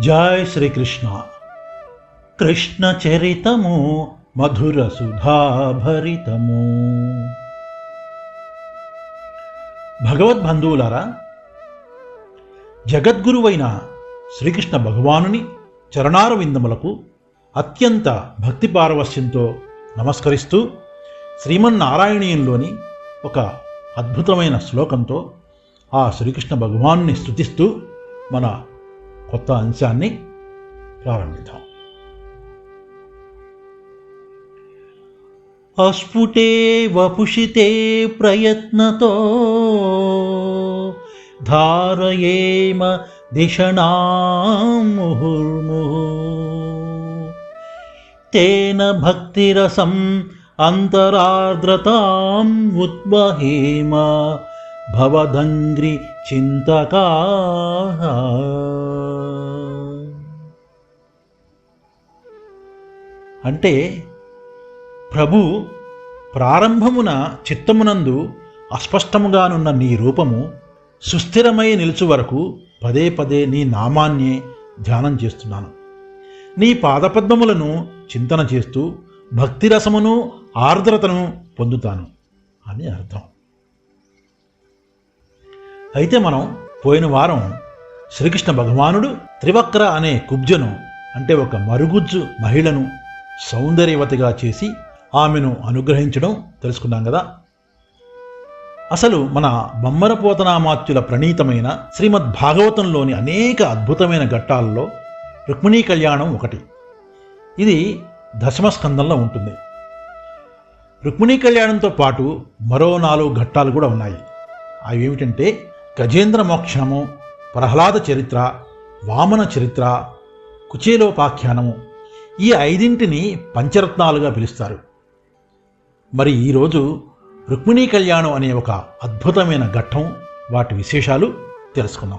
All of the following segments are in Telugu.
జై శ్రీకృష్ణ. కృష్ణ చరితము మధుర సుధాభరితము భగవద్బంధువులారా జగద్గురువైన శ్రీకృష్ణ భగవానుని చరణార విందములకు అత్యంత భక్తి పారవస్యంతో నమస్కరిస్తూ శ్రీమన్నారాయణీయంలోని ఒక అద్భుతమైన శ్లోకంతో ఆ శ్రీకృష్ణ భగవానుని స్తుతిస్తూ మన కొత్త అంశాన్ని ప్రారంభిద్దాం అస్ఫుటే వపుషితే ప్రయత్నతో ధారయేమ దిషణాం ముహుర్ముహు తేన భక్తిరసం అంతరార్ద్రతాం ఉద్వహేమ భవదంగ్రి అంటే ప్రభు ప్రారంభమున చిత్తమునందు అస్పష్టముగానున్న నీ రూపము సుస్థిరమై నిలుచు వరకు పదే పదే నీ నామాన్నే ధ్యానం చేస్తున్నాను. నీ పాదపద్మములను చింతన చేస్తూ భక్తిరసమును ఆర్ద్రతను పొందుతాను అని అర్థం. అయితే మనం పోయిన వారం శ్రీకృష్ణ భగవానుడు త్రివక్ర అనే కుబ్జను అంటే ఒక మరుగుజ్జు మహిళను సౌందర్యవతిగా చేసి ఆమెను అనుగ్రహించడం తెలుసుకున్నాం కదా. అసలు మన బమ్మరపోతనామాత్యుల ప్రణీతమైన శ్రీమద్ భాగవతంలోని అనేక అద్భుతమైన ఘట్టాలలో రుక్మిణీ కళ్యాణం ఒకటి. ఇది దశమస్కందంలో ఉంటుంది. రుక్మిణీ కళ్యాణంతో పాటు మరో నాలుగు ఘట్టాలు కూడా ఉన్నాయి. అవి ఏమిటంటే గజేంద్ర మోక్షణము ప్రహ్లాద చరిత్ర వామన చరిత్ర కుచేలోపాఖ్యానము ఈ ఐదింటిని పంచరత్నాలుగా పిలుస్తారు. మరి ఈరోజు రుక్మిణీ కళ్యాణం అనే ఒక అద్భుతమైన ఘట్టం వాటి విశేషాలు తెలుసుకుందాం.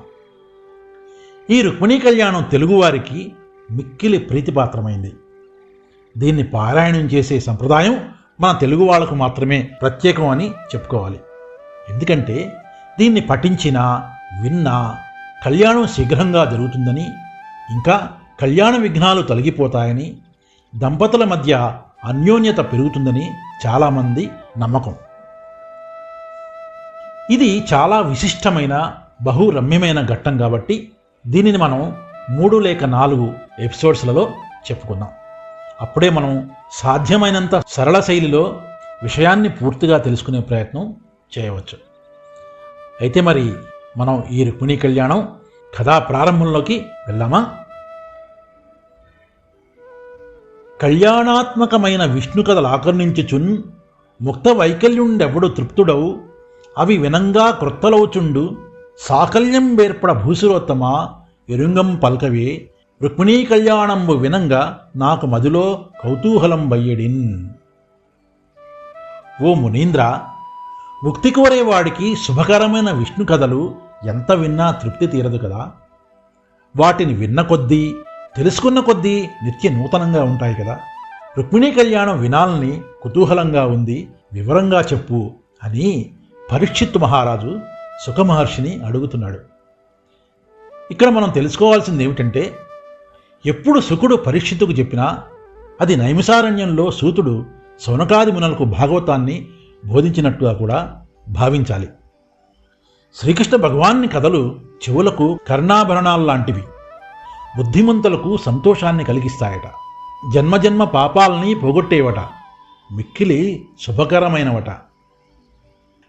ఈ రుక్మిణీ కళ్యాణం తెలుగువారికి మిక్కిలి ప్రీతిపాత్రమైంది. దీన్ని పారాయణం చేసే సంప్రదాయం మన తెలుగు వాళ్ళకు మాత్రమే ప్రత్యేకం అని చెప్పుకోవాలి. ఎందుకంటే దీన్ని పఠించినా విన్నా కళ్యాణం శీఘ్రంగా జరుగుతుందని ఇంకా కళ్యాణ విఘ్నాలు తొలగిపోతాయని దంపతుల మధ్య అన్యోన్యత పెరుగుతుందని చాలామంది నమ్మకం. ఇది చాలా విశిష్టమైన బహురమ్యమైన ఘట్టం కాబట్టి దీనిని మనం మూడు లేక నాలుగు ఎపిసోడ్స్లలో చెప్పుకుందాం. అప్పుడే మనం సాధ్యమైనంత సరళ శైలిలో విషయాన్ని పూర్తిగా తెలుసుకునే ప్రయత్నం చేయవచ్చు. అయితే మరి మనం ఈ రుక్మిణీ కళ్యాణం కథా ప్రారంభంలోకి వెళ్ళామా కళ్యాణాత్మకమైన విష్ణు కథలు ఆకర్ణించుచున్ ముక్త వైకల్యుండెవడు తృప్తుడవు? అవి వినంగా క్రొత్తలవుచుండు సాకల్యం వేర్పడ భూసురోత్తమ? ఎరుంగం పల్కవే. రుక్మిణీ కళ్యాణంబు వినంగా నాకు మదిలో కౌతూహలం బయ్యడిన్ ఓ మునీంద్ర ముక్తి కోరేవాడికి శుభకరమైన విష్ణు కథలు ఎంత విన్నా తృప్తి తీరదు కదా? వాటిని విన్న కొద్దీ తెలుసుకున్న కొద్దీ నిత్య నూతనంగా ఉంటాయి కదా. రుక్మిణీ కళ్యాణం వినాలని కుతూహలంగా ఉంది. వివరంగా చెప్పు అని పరీక్షిత్ మహారాజు సుఖమహర్షిని అడుగుతున్నాడు. ఇక్కడ మనం తెలుసుకోవాల్సింది ఏమిటంటే ఎప్పుడు సుఖుడు పరీక్షితుకు చెప్పినా అది నైమిసారణ్యంలో సూతుడు సౌనకాది మునులకు భాగవతాన్ని బోధించినట్టుగా కూడా భావించాలి. శ్రీకృష్ణ భగవాన్ని కథలు చెవులకు కర్ణాభరణాల్లాంటివి. బుద్ధిమంతులకు సంతోషాన్ని కలిగిస్తాయట. జన్మజన్మ పాపాలని పోగొట్టేవట. మిక్కిలి శుభకరమైనవట.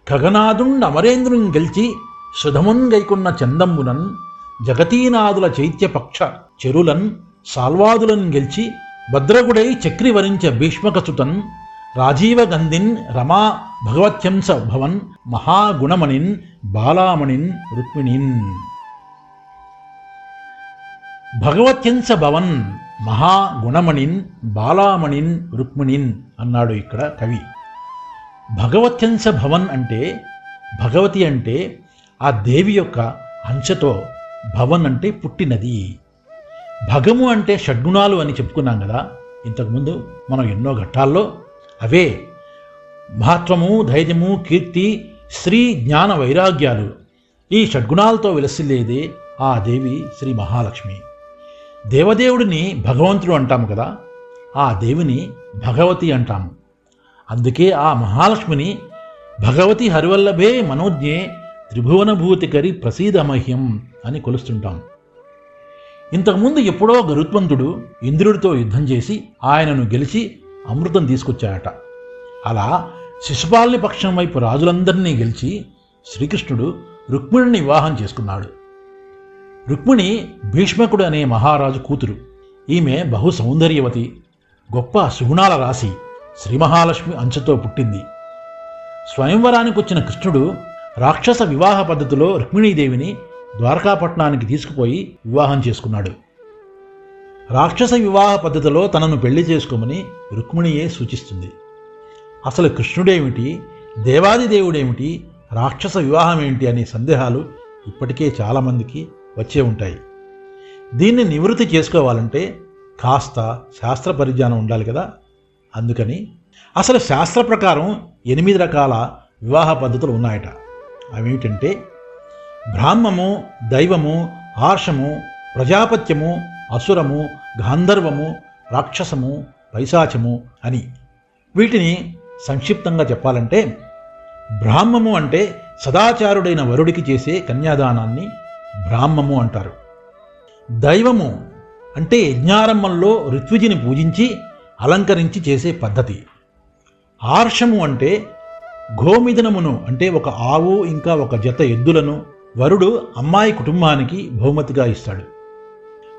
ఖగనాదుండ అమరేంద్రుని గెలిచి సుధమున్ గైకున్న చందంబునన్ జగతీనాదుల చైత్యపక్ష చెరులన్ సాల్వాదులను గెలిచి భద్రగుడై చక్రివరించ భీష్మకసుతన్ రాజీవ గంధిన్ రమా భగవత్యంస భవన్ మహాగుణమణిన్ బాలామణిన్ రుక్మిణిన్. భగవత్యంచ భవన్ మహాగుణమణిన్ బాలామణిన్ రుక్మిణిన్ అన్నాడు ఇక్కడ కవి. భగవత్యంచ భవన్ అంటే భగవతి అంటే ఆ దేవి యొక్క అంశతో భవన్ అంటే పుట్టినది. భగము అంటే షడ్గుణాలు అని చెప్పుకున్నాం కదా ఇంతకుముందు మనం ఎన్నో ఘట్టాల్లో. అవే మహత్వము ధైర్యము కీర్తి శ్రీ జ్ఞాన వైరాగ్యాలు. ఈ షడ్గుణాలతో విలసిల్లేదే ఆ దేవి శ్రీ మహాలక్ష్మి. దేవదేవుడిని భగవంతుడు అంటాము కదా ఆ దేవిని భగవతి అంటాము. అందుకే ఆ మహాలక్ష్మిని భగవతి హరివల్లభే మనోజ్ఞే త్రిభువనభూతికరి ప్రసీదమహ్యం అని కొలుస్తుంటాం. ఇంతకుముందు ఎప్పుడో గరుత్మంతుడు ఇంద్రుడితో యుద్ధం చేసి ఆయనను గెలిచి అమృతం తీసుకొచ్చాడట. అలా శిశుపాలని పక్షం వైపు రాజులందరినీ గెలిచి శ్రీకృష్ణుడు రుక్మిణిని వివాహం చేసుకున్నాడు. రుక్మిణి భీష్మకుడు అనే మహారాజు కూతురు. ఈమె బహు సౌందర్యవతి గొప్ప సుగుణాల రాశి శ్రీ మహాలక్ష్మి అంచుతో పుట్టింది. స్వయంవరానికి వచ్చిన కృష్ణుడు రాక్షస వివాహ పద్ధతిలో రుక్మిణీదేవిని ద్వారకాపట్నానికి తీసుకుపోయి వివాహం చేసుకున్నాడు. రాక్షస వివాహ పద్ధతిలో తనను పెళ్ళి చేసుకోమని రుక్మిణియే సూచిస్తుంది. అసలు కృష్ణుడేమిటి? దేవాది దేవుడేమిటి? రాక్షస వివాహం ఏంటి అనే సందేహాలు ఇప్పటికే చాలామందికి వచ్చే ఉంటాయి. దీన్ని నివృత్తి చేసుకోవాలంటే కాస్త శాస్త్ర పరిజ్ఞానం ఉండాలి కదా. అందుకని అసలు శాస్త్ర ప్రకారం ఎనిమిది రకాల వివాహ పద్ధతులు ఉన్నాయట. అవేమిటంటే బ్రాహ్మము దైవము ఆర్షము ప్రజాపత్యము అసురము గాంధర్వము రాక్షసము పైశాచము అని వీటిని సంక్షిప్తంగా చెప్పాలంటే బ్రాహ్మము అంటే సదాచారుడైన వరుడికి చేసే కన్యాదానాన్ని బ్రాహ్మము అంటారు. దైవము అంటే యజ్ఞారంభంలో ఋత్విజిని పూజించి అలంకరించి చేసే పద్ధతి. ఆర్షము అంటే గోమిదనమును అంటే ఒక ఆవు ఇంకా ఒక జత ఎద్దులను వరుడు అమ్మాయి కుటుంబానికి బహుమతిగా ఇస్తాడు.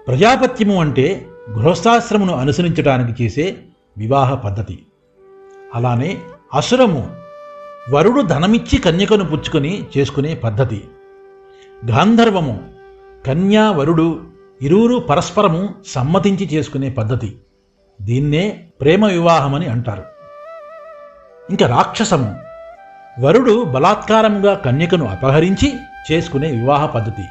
ప్రజాపత్యము అంటే గృహస్థాశ్రమును అనుసరించడానికి చేసే వివాహ పద్ధతి. అలానే అసురము వరుడు ధనమిచ్చి కన్యకను పుచ్చుకొని చేసుకునే పద్ధతి. గాంధర్వము కన్యా వరుడు ఇరువురు పరస్పరము సమ్మతించి చేసుకునే పద్ధతి. దీన్నే ప్రేమ వివాహమని అంటారు. ఇంకా రాక్షసము వరుడు బలాత్కారముగా కన్యకను అపహరించి చేసుకునే వివాహ పద్ధతి.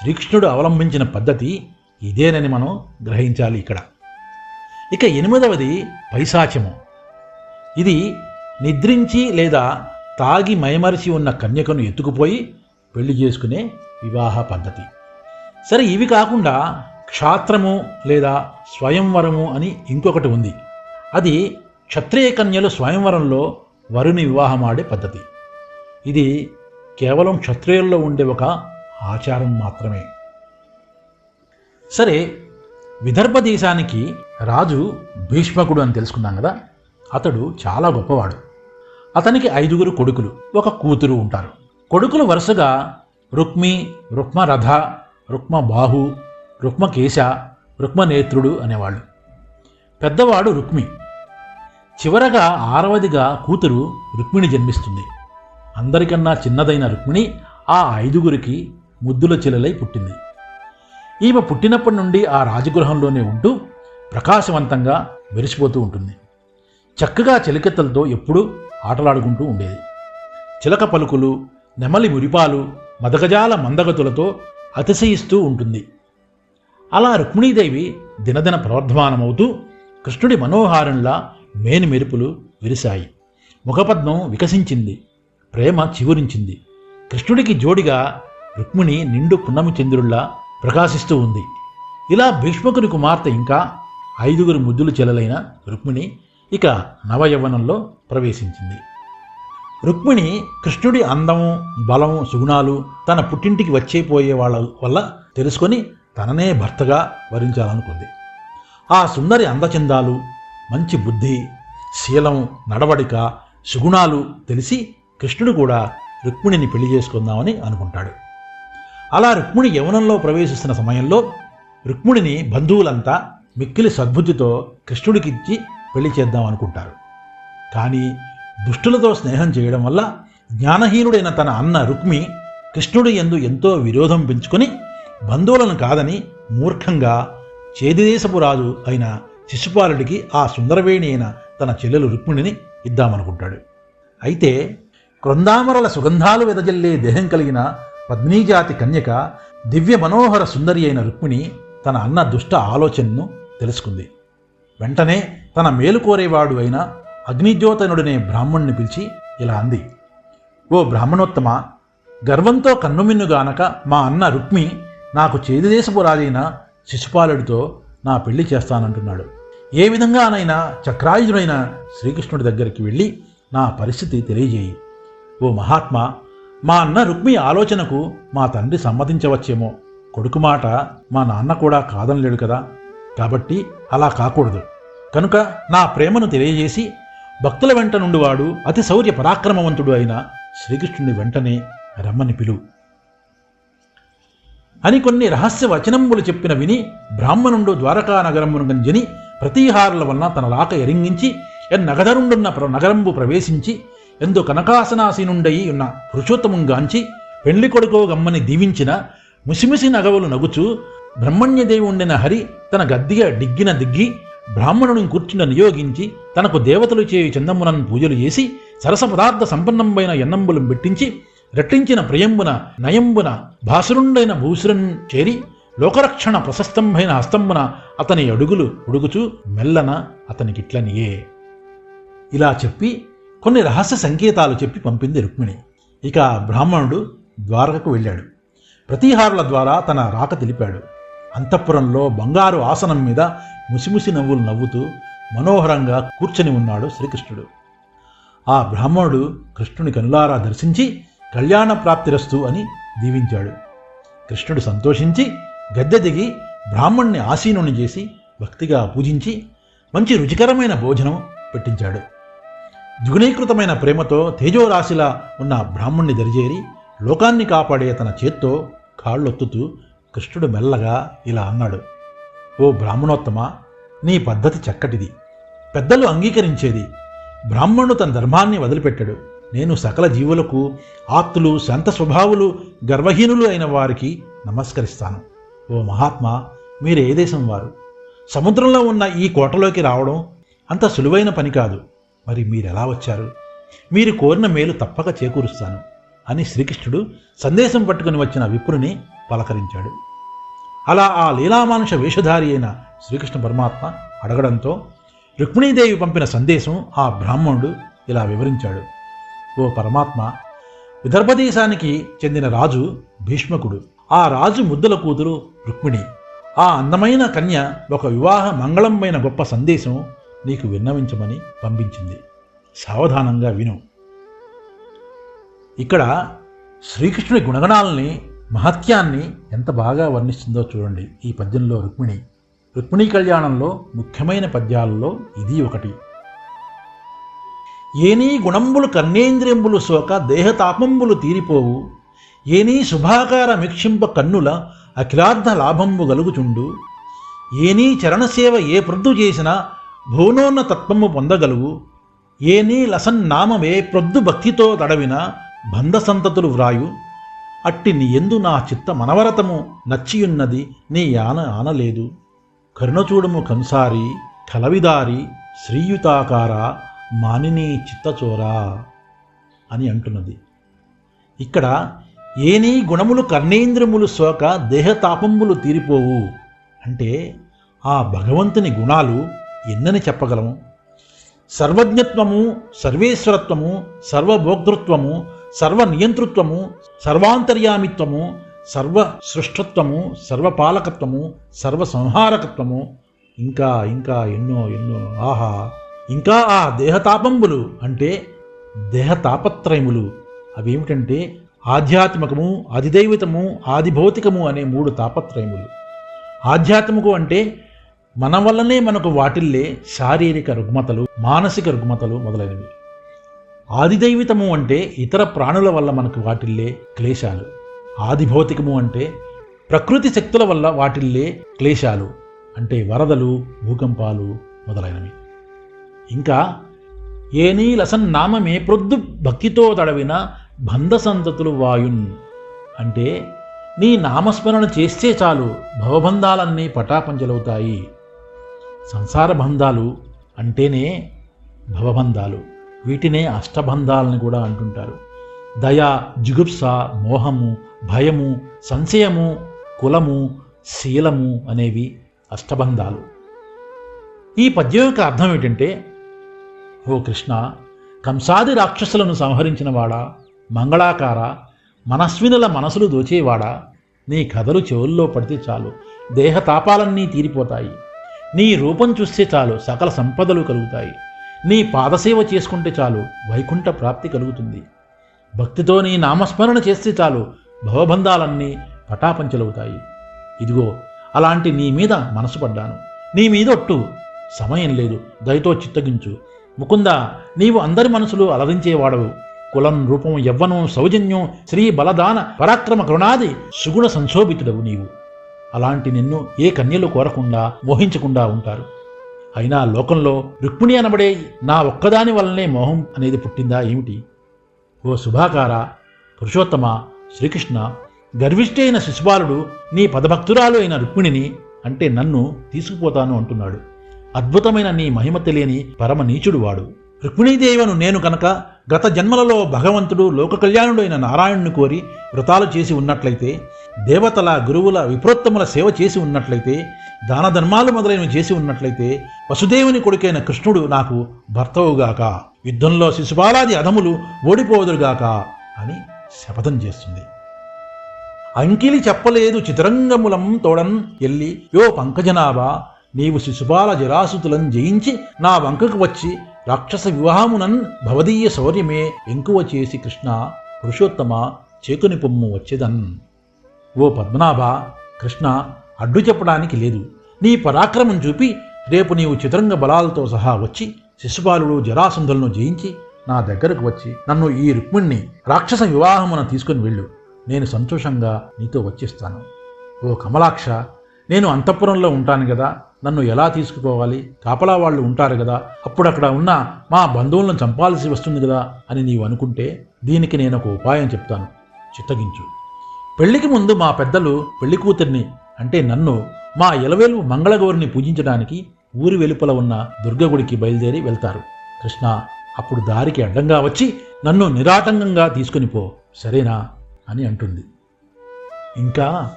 శ్రీకృష్ణుడు అవలంబించిన పద్ధతి ఇదేనని మనం గ్రహించాలి ఇక్కడ. ఇక ఎనిమిదవది పైశాచ్యము. ఇది నిద్రించి లేదా తాగి మైమరిచి ఉన్న కన్యకను ఎత్తుకుపోయి పెళ్ళి చేసుకునే వివాహ పద్ధతి. సరే ఇవి కాకుండా క్షాత్రము లేదా స్వయంవరము అని ఇంకొకటి ఉంది. అది క్షత్రియ కన్యలు స్వయంవరంలో వరుని వివాహమాడే పద్ధతి. ఇది కేవలం క్షత్రియుల్లో ఉండే ఒక ఆచారం మాత్రమే. సరే విదర్భ దేశానికి రాజు భీష్మకుడు అని తెలుసుకున్నాం కదా? అతడు చాలా గొప్పవాడు. అతనికి ఐదుగురు కొడుకులు ఒక కూతురు ఉంటారు. కొడుకులు వరుసగా రుక్మి రుక్మరథ రుక్మబాహు రుక్మకేశ రుక్మనేత్రుడు అనేవాళ్ళు. పెద్దవాడు రుక్మి. చివరగా ఆరవదిగా కూతురు రుక్మిణి జన్మిస్తుంది. అందరికన్నా చిన్నదైన రుక్మిణి ఆ ఐదుగురికి ముద్దుల చెల్లెలై పుట్టింది. ఈమె పుట్టినప్పటి నుండి ఆ రాజగృహంలోనే ఉంటూ ప్రకాశవంతంగా మెరిసిపోతూ ఉంటుంది. చక్కగా చిలకెత్తలతో ఎప్పుడూ ఆటలాడుకుంటూ ఉండేది. చిలక పలుకులు నెమలి మురిపాలు మదగజాల మందగతులతో అతిశయిస్తూ ఉంటుంది. అలా రుక్మిణీదేవి దినదిన ప్రవర్ధమానమవుతూ కృష్ణుడి మనోహారంలా మేని మెరుపులు విరిశాయి. ముఖపద్మం వికసించింది. ప్రేమ చివురించింది. కృష్ణుడికి జోడిగా రుక్మిణి నిండు పున్నమి చంద్రుల్లా ప్రకాశిస్తూ ఉంది. ఇలా భీష్మకుని కుమార్తె ఇంకా ఐదుగురు ముద్దులు చెలలైన రుక్మిణి ఇక నవయవ్వనంలో ప్రవేశించింది. రుక్మిణి కృష్ణుడి అందము బలం సుగుణాలు తన పుట్టింటికి వచ్చేపోయే వాళ్ళ వల్ల తెలుసుకొని తననే భర్తగా వరించాలనుకుంది. ఆ సుందరి అందచందాలు మంచి బుద్ధి శీలం నడవడిక సుగుణాలు తెలిసి కృష్ణుడు కూడా రుక్మిణిని పెళ్ళి చేసుకుందామని అనుకుంటాడు. అలా రుక్మిణి యవనంలో ప్రవేశిస్తున్న సమయంలో రుక్మిణిని బంధువులంతా మిక్కిలి సద్బుద్ధితో కృష్ణుడికిచ్చి పెళ్ళి చేద్దాం అనుకుంటారు కానీ దుష్టులతో స్నేహం చేయడం వల్ల జ్ఞానహీనుడైన తన అన్న రుక్మి కృష్ణుడి ఎందు ఎంతో విరోధం పెంచుకొని బంధువులను కాదని మూర్ఖంగా చేదిదేశపు రాజు అయిన శిశుపాలుడికి ఆ సుందరవేణి అయిన తన చెల్లెలు రుక్మిణిని ఇద్దామనుకుంటాడు. అయితే క్రొందామరల సుగంధాలు వెదజల్లే దేహం కలిగిన పద్మీజాతి కన్యక దివ్య మనోహర సుందరి అయిన రుక్మిణి తన అన్న దుష్ట ఆలోచనను తెలుసుకుంది. వెంటనే తన మేలు కోరేవాడు అయిన అగ్నిజ్యోతనుడనే బ్రాహ్మణ్ణి పిలిచి ఇలా అంది ఓ బ్రాహ్మణోత్తమ గర్వంతో కన్నుమిన్నుగానక మా అన్న రుక్మి నాకు చేదిదేశపు రాజైన శిశుపాలుడితో నా పెళ్ళి చేస్తానంటున్నాడు. ఏ విధంగానైనా చక్రాయుధుడైన శ్రీకృష్ణుడి దగ్గరికి వెళ్ళి నా పరిస్థితి తెలియజేయి. ఓ మహాత్మా మా అన్న రుక్మి ఆలోచనకు మా తండ్రి సమ్మతించవచ్చేమో. కొడుకు మాట మా నాన్న కూడా కాదనలేడు కదా. కాబట్టి అలా కాకూడదు. కనుక నా ప్రేమను తెలియజేసి భక్తుల వెంట నుండివాడు అతి శౌర్య పరాక్రమవంతుడు అయిన శ్రీకృష్ణుని వెంటనే రమ్మని పిలు. అని కొన్ని రహస్య వచనంబులు చెప్పిన విని బ్రాహ్మణుండు ద్వారకా నగరమును గంజని ప్రతీహారుల వలన తన లాక ఎరింగించి ఎన్నగదరుండున్న ప్ర- నగరంబు ప్రవేశించి ఎందు కనకాసనాసీనుండయి ఉన్న పురుషోత్తముంగాంచి పెళ్ళి కొడుకో గమ్మని దీవించిన ముసిమిసి నగవులు నగుచు బ్రహ్మణ్యదేవుండిన హరి తన గద్దిగా డిగ్గిన దిగ్గి బ్రాహ్మణుని కూర్చుని నియోగించి తనకు దేవతలు చేయి చందమ్మునను పూజలు చేసి సరస పదార్థ సంపన్నమైన ఎన్నంబులం పెట్టించి రెట్టించిన ప్రియంబున నయంబున భాసురుండైన భూసురన్ చేరి లోకరక్షణ ప్రశస్తంభైన హస్తంబున అతని అడుగులు ఉడుగుచూ మెల్లన అతనికిట్లనియే. ఇలా చెప్పి కొన్ని రహస్య సంకేతాలు చెప్పి పంపింది రుక్మిణి. ఇక బ్రాహ్మణుడు ద్వారకకు వెళ్ళాడు. ప్రతీహారుల ద్వారా తన రాక తెలిపాడు. అంతఃపురంలో బంగారు ఆసనం మీద ముసిముసి నవ్వులు నవ్వుతూ మనోహరంగా కూర్చొని ఉన్నాడు శ్రీకృష్ణుడు. ఆ బ్రాహ్మణుడు కృష్ణుని కనులారా దర్శించి కళ్యాణ ప్రాప్తిరస్తు అని దీవించాడు. కృష్ణుడు సంతోషించి గద్దె దిగి బ్రాహ్మణ్ణి ఆసీనుని చేసి భక్తిగా పూజించి మంచి రుచికరమైన భోజనం పెట్టించాడు. ద్విగుణీకృతమైన ప్రేమతో తేజోరాశిలా ఉన్న బ్రాహ్మణ్ణి దరిజేరి లోకాన్ని కాపాడే తన చేత్తో కాళ్ళొత్తుతూ కృష్ణుడు మెల్లగా ఇలా అన్నాడు. ఓ బ్రాహ్మణోత్తమ నీ పద్ధతి చక్కటిది. పెద్దలు అంగీకరించేది. బ్రాహ్మణుడు తన ధర్మాన్ని వదిలిపెట్టాడు. నేను సకల జీవులకు ఆప్తులు శాంత స్వభావులు గర్వహీనులు అయిన వారికి నమస్కరిస్తాను. ఓ మహాత్మా మీరు ఏ దేశం వారు? సముద్రంలో ఉన్న ఈ కోటలోకి రావడం అంత సులువైన పని కాదు. మరి మీరెలా వచ్చారు? మీరు కోరిన మేలు తప్పక చేకూరుస్తాను అని శ్రీకృష్ణుడు సందేశం పట్టుకుని వచ్చిన విప్రుని పలకరించాడు. అలా ఆ లీలామానుష వేషధారి అయిన శ్రీకృష్ణ పరమాత్మ అడగడంతో రుక్మిణీదేవి పంపిన సందేశం ఆ బ్రాహ్మణుడు ఇలా వివరించాడు. ఓ పరమాత్మ విదర్భ దేశానికి చెందిన రాజు భీష్మకుడు. ఆ రాజు ముద్దుల కూతురు రుక్మిణి. ఆ అందమైన కన్య ఒక వివాహ మంగళమైన గొప్ప సందేశం నీకు విన్నవించమని పంపించింది. సావధానంగా విను. ఇక్కడ శ్రీకృష్ణుడి గుణగణాలని మహత్యాన్ని ఎంత బాగా వర్ణిస్తుందో చూడండి ఈ పద్యంలో రుక్మిణి. రుక్మిణీ కళ్యాణంలో ముఖ్యమైన పద్యాలలో ఇది ఒకటి. Any గుణంబులు కర్ణేంద్రియంబులు soca దేహతాపంబులు తీరిపోవు. ఏనీ శుభాకార మిక్షింప కన్నుల అఖిలార్థ లాభంబు గలుగుచుండు. ఏనీ చరణసేవ ఏ ప్రొద్దు చేసినా భువనోన్న తత్వము పొందగలుగు. ఏనీ లసన్నామమే ప్రొద్దు భక్తితో తడవిన బంధ సంతతులు వ్రాయు. అట్టి నీ ఎందు నా చిత్త మనవరతము నచ్చియున్నది నీ యాన ఆనలేదు. కరుణచూడము కంసారి కలవిదారి శ్రీయుతాకార మానిని చిత్తచోరా అని అంటున్నది. ఇక్కడ ఏనీ గుణములు కర్ణేంద్రములు సోక దేహతాపంబులు తీరిపోవు అంటే ఆ భగవంతుని గుణాలు ఎన్నని చెప్పగలము? సర్వజ్ఞత్వము సర్వేశ్వరత్వము సర్వభోక్తృత్వము సర్వ నియంతృత్వము సర్వాంతర్యామిత్వము సర్వ సృష్టత్వము సర్వపాలకత్వము సర్వసంహారకత్వము ఇంకా ఇంకా ఎన్నో ఎన్నో ఆహా ఇంకా ఆ దేహతాపంబులు అంటే దేహతాపత్రయములు. అవేమిటంటే ఆధ్యాత్మికము అధిదైవితము ఆదిభౌతికము అనే మూడు తాపత్రయములు. ఆధ్యాత్మికు అంటే మన వల్లనే మనకు వాటిల్లే శారీరక రుగ్మతలు మానసిక రుగ్మతలు మొదలైనవి. ఆదిదైవితము అంటే ఇతర ప్రాణుల వల్ల మనకు వాటిల్లే క్లేశాలు. ఆదిభౌతికము అంటే ప్రకృతి శక్తుల వల్ల వాటిల్లే క్లేశాలు అంటే వరదలు భూకంపాలు మొదలైనవి. ఇంకా ఏనీ లసన్ నామమే ప్రొద్దు భక్తితో తడవిన బంధ సంతతులు వాయున్ అంటే నీ నామస్మరణ చేస్తే చాలు భవబంధాలన్నీ పటాపంచలవుతాయి. సంసార బంధాలు అంటేనే భవబంధాలు. వీటినే అష్టబంధాలని కూడా అంటుంటారు. దయ జిగుప్స మోహము భయము సంశయము కులము శీలము అనేవి అష్టబంధాలు. ఈ పద్యం యొక్క అర్థం ఏమిటంటే ఓ కృష్ణ కంసాది రాక్షసులను సంహరించినవాడా మంగళాకార మనస్వినుల మనసులు దోచేవాడా నీ కథలు చెవుల్లో పడితే చాలు దేహతాపాలన్నీ తీరిపోతాయి నీ రూపం చూస్తే చాలు సకల సంపదలు కలుగుతాయి. నీ పాదసేవ చేసుకుంటే చాలు వైకుంఠ ప్రాప్తి కలుగుతుంది. భక్తితో నీ నామస్మరణ చేస్తే చాలు భవబంధాలన్నీ పటాపంచలవుతాయి. ఇదిగో అలాంటి నీ మీద మనసు పడ్డాను. నీ మీద ఒట్టు సమయం లేదు. దయతో చిత్తగించు. ముకుంద నీవు అందరి మనసులు అలరించేవాడవు. కులం రూపం యవ్వనం సౌజన్యం శ్రీ బలదాన పరాక్రమ కరుణాది సుగుణ సంశోభితుడవు నీవు. అలాంటి నిన్ను ఏ కన్యలు కోరకుండా మోహించకుండా ఉంటారు. అయినా లోకంలో రుక్మిణి అనబడే నా ఒక్కదాని వల్లనే మోహం అనేది పుట్టిందా ఏమిటి? ఓ శుభాకార పురుషోత్తమ శ్రీకృష్ణ గర్విష్ఠైన అయిన శిశుపాలుడు నీ పదభక్తురాలు అయిన రుక్మిణిని అంటే నన్ను తీసుకుపోతాను అంటున్నాడు. అద్భుతమైన నీ మహిమ తెలియని పరమ నీచుడు వాడు రుక్మిణీదేవను నేను కనుక గత జన్మలలో భగవంతుడు లోక కళ్యాణుడు అయిన నారాయణుని కోరి వ్రతాలు చేసి ఉన్నట్లయితే దేవతల గురువుల విప్రోత్తముల సేవ చేసి ఉన్నట్లయితే దాన ధర్మాలు మొదలైనవి చేసి ఉన్నట్లయితే వసుదేవుని కొడుకైన కృష్ణుడు నాకు భర్తవుగాక. యుద్ధంలో శిశుపాలాది అధములు ఓడిపోదురుగాక అని శపథం చేస్తుంది. అంకిలి చెప్పలేదు చితరంగములం తోడన్ ఎల్లి యో పంకజనాభా నీవు శిశుపాల జరాసుతులను జయించి నా వంకకు వచ్చి రాక్షస వివాహమునన్ భవదీయ శౌర్యమే ఎంకువ చేసి కృష్ణ పురుషోత్తమ చేకుని పొమ్ము వచ్చేదన్. ఓ పద్మనాభ కృష్ణ అడ్డు చెప్పడానికి లేదు. నీ పరాక్రమం చూపి రేపు నీవు చిత్రంగ బలాలతో సహా వచ్చి శిశుపాలుడు జరాసంధులను జయించి నా దగ్గరకు వచ్చి నన్ను ఈ రుక్మిణ్ణి రాక్షస వివాహమున తీసుకుని వెళ్ళు. నేను సంతోషంగా నీతో వచ్చేస్తాను. ఓ కమలాక్ష నేను అంతఃపురంలో ఉంటాను కదా నన్ను ఎలా తీసుకుపోవాలి? కాపలా వాళ్ళు ఉంటారు కదా అప్పుడు అక్కడ ఉన్న మా బంధువులను చంపాల్సి వస్తుంది కదా అని నీవు అనుకుంటే దీనికి నేను ఒక ఉపాయం చెప్తాను. చిత్తగించు. పెళ్ళికి ముందు మా పెద్దలు పెళ్ళి కూతుర్ని అంటే నన్ను మా ఎలవేలు మంగళగౌరిని పూజించడానికి ఊరి వెలుపల ఉన్న దుర్గగుడికి బయలుదేరి వెళ్తారు. కృష్ణ అప్పుడు దారికి అడ్డంగా వచ్చి నన్ను నిరాటంకంగా తీసుకుని పో సరేనా? అని అంటుంది. ఇంకా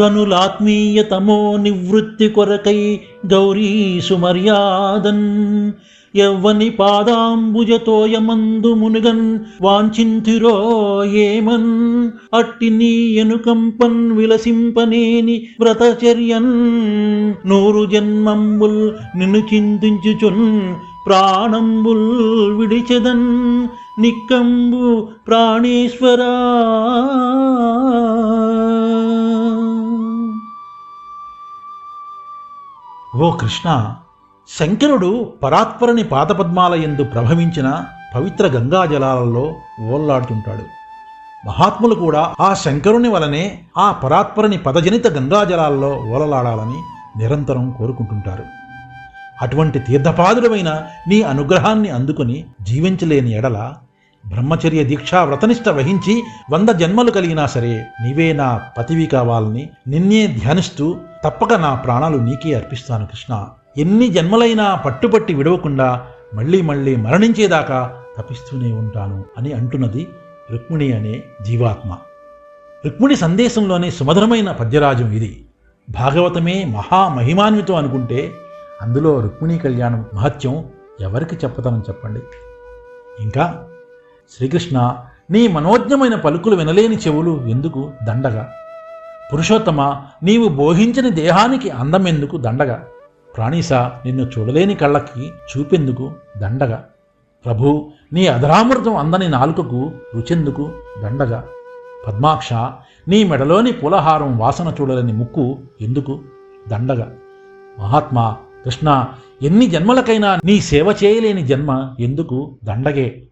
గనులాత్మీయతమో నివృత్తి కొరకై గౌరీ సుమర్యాదన్ ఎవ్వని పాదాంబుజతోయమందు మునుగన్ వాంఛింతిరో ఏమన్ అట్టి నీ ఎనుకంపన్ విలసింపనేని వ్రతచర్యన్. నూరు జన్మంబుల్ నిన్ను చింతించుచున్ ప్రాణంబుల్ విడిచెదన్. నిక్కంబు ప్రాణేశ్వరా. ఓ కృష్ణ శంకరుడు పరాత్పరుని పాదపద్మాలయందు ప్రభవించిన పవిత్ర గంగా జలాలలో ఓల్లాడుతుంటాడు మహాత్ములు కూడా ఆ శంకరుని వలనే ఆ పరాత్పరుని పదజనిత గంగా జలాలలో ఓలలాడాలని నిరంతరం కోరుకుంటుంటారు. అటువంటి తీర్థపాదుడమైన నీ అనుగ్రహాన్ని అందుకుని జీవించలేని ఎడల బ్రహ్మచర్య దీక్షా వ్రతనిష్ట వహించి వంద జన్మలు కలిగినా సరే నీవే నా పతివి కావాలని నిన్నే ధ్యానిస్తూ తప్పక నా ప్రాణాలు నీకే అర్పిస్తాను కృష్ణ. ఎన్ని జన్మలైనా పట్టుపట్టి విడవకుండా మళ్ళీ మళ్ళీ మరణించేదాకా తపిస్తూనే ఉంటాను అని అంటున్నది రుక్మిణి అనే జీవాత్మ. రుక్మిణి సందేశంలోని సుమధురమైన పద్యరాజం ఇది. భాగవతమే మహామహిమాన్వితం అనుకుంటే అందులో రుక్మిణి కళ్యాణం మహత్యం ఎవరికి చెప్పతనం చెప్పండి? ఇంకా శ్రీకృష్ణ నీ మనోజ్ఞమైన పలుకులు వినలేని చెవులు ఎందుకు దండగా? పురుషోత్తమ నీవు బోహించని దేహానికి అందమెందుకు దండగా? ప్రాణీస నిన్ను చూడలేని కళ్ళకి చూపెందుకు దండగా. ప్రభు నీ అధరామృతం అందని నాలుకకు రుచెందుకు దండగా. పద్మాక్ష నీ మెడలోని పులహారం వాసన చూడలేని ముక్కు ఎందుకు దండగా? మహాత్మా కృష్ణ ఎన్ని జన్మలకైనా నీ సేవ చేయలేని జన్మ ఎందుకు దండగే?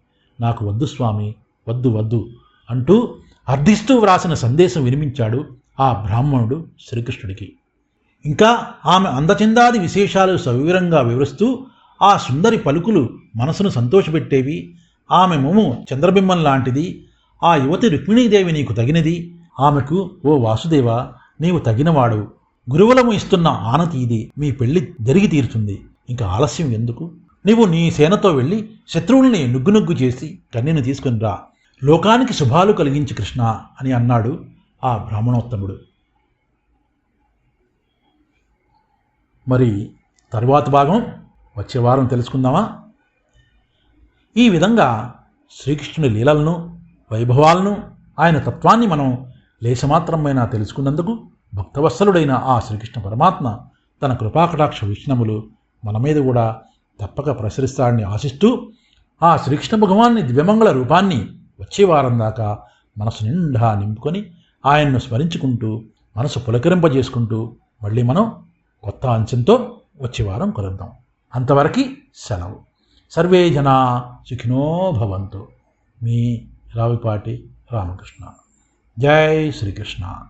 నాకు వద్దు స్వామి వద్దు వద్దు అంటూ అర్థిస్తూ వ్రాసిన సందేశం వినిపించాడు ఆ బ్రాహ్మణుడు శ్రీకృష్ణుడికి. ఇంకా ఆమె అందచందాది విశేషాలు సవివరంగా వివరిస్తూ ఆ సుందరి పలుకులు మనసును సంతోషపెట్టేవి. ఆమె మొము చంద్రబింబం లాంటిది. ఆ యువతి రుక్మిణీదేవి నీకు తగినది. ఆమెకు ఓ వాసుదేవ నీవు తగినవాడు. గురువులము ఇస్తున్న ఆనతి ఇది. మీ పెళ్ళి జరిగి తీరుతుంది. ఇంకా ఆలస్యం ఎందుకు? నీవు నీ సేనతో వెళ్ళి శత్రువుల్ని నుగ్గునుగ్గు చేసి కన్యను తీసుకుని రా. లోకానికి శుభాలు కలిగించి కృష్ణ అని అన్నాడు ఆ బ్రాహ్మణోత్తముడు. మరి తరువాత భాగం వచ్చే వారం తెలుసుకుందామా? ఈ విధంగా శ్రీకృష్ణుని లీలలను వైభవాలను ఆయన తత్వాన్ని మనం లేశమాత్రమైనా తెలుసుకున్నందుకు భక్తవత్సలుడైన ఆ శ్రీకృష్ణ పరమాత్మ తన కృపాకటాక్ష విష్ణములు మన మీద కూడా తప్పక ప్రసరిస్తాడని ఆశిస్తూ ఆ శ్రీకృష్ణ భగవాన్ని దివ్యమంగళ రూపాన్ని వచ్చే వారం దాకా మనసు నిండా నింపుకొని ఆయన్ను స్మరించుకుంటూ మనసు పులకరింపజేసుకుంటూ మళ్ళీ మనం కొత్త అంశంతో వచ్చే వారం కలుద్దాం. అంతవరకు సెలవు. సర్వే జనా సుఖినో భవంతు. మీ రావిపాటి రామకృష్ణ. జై శ్రీకృష్ణ.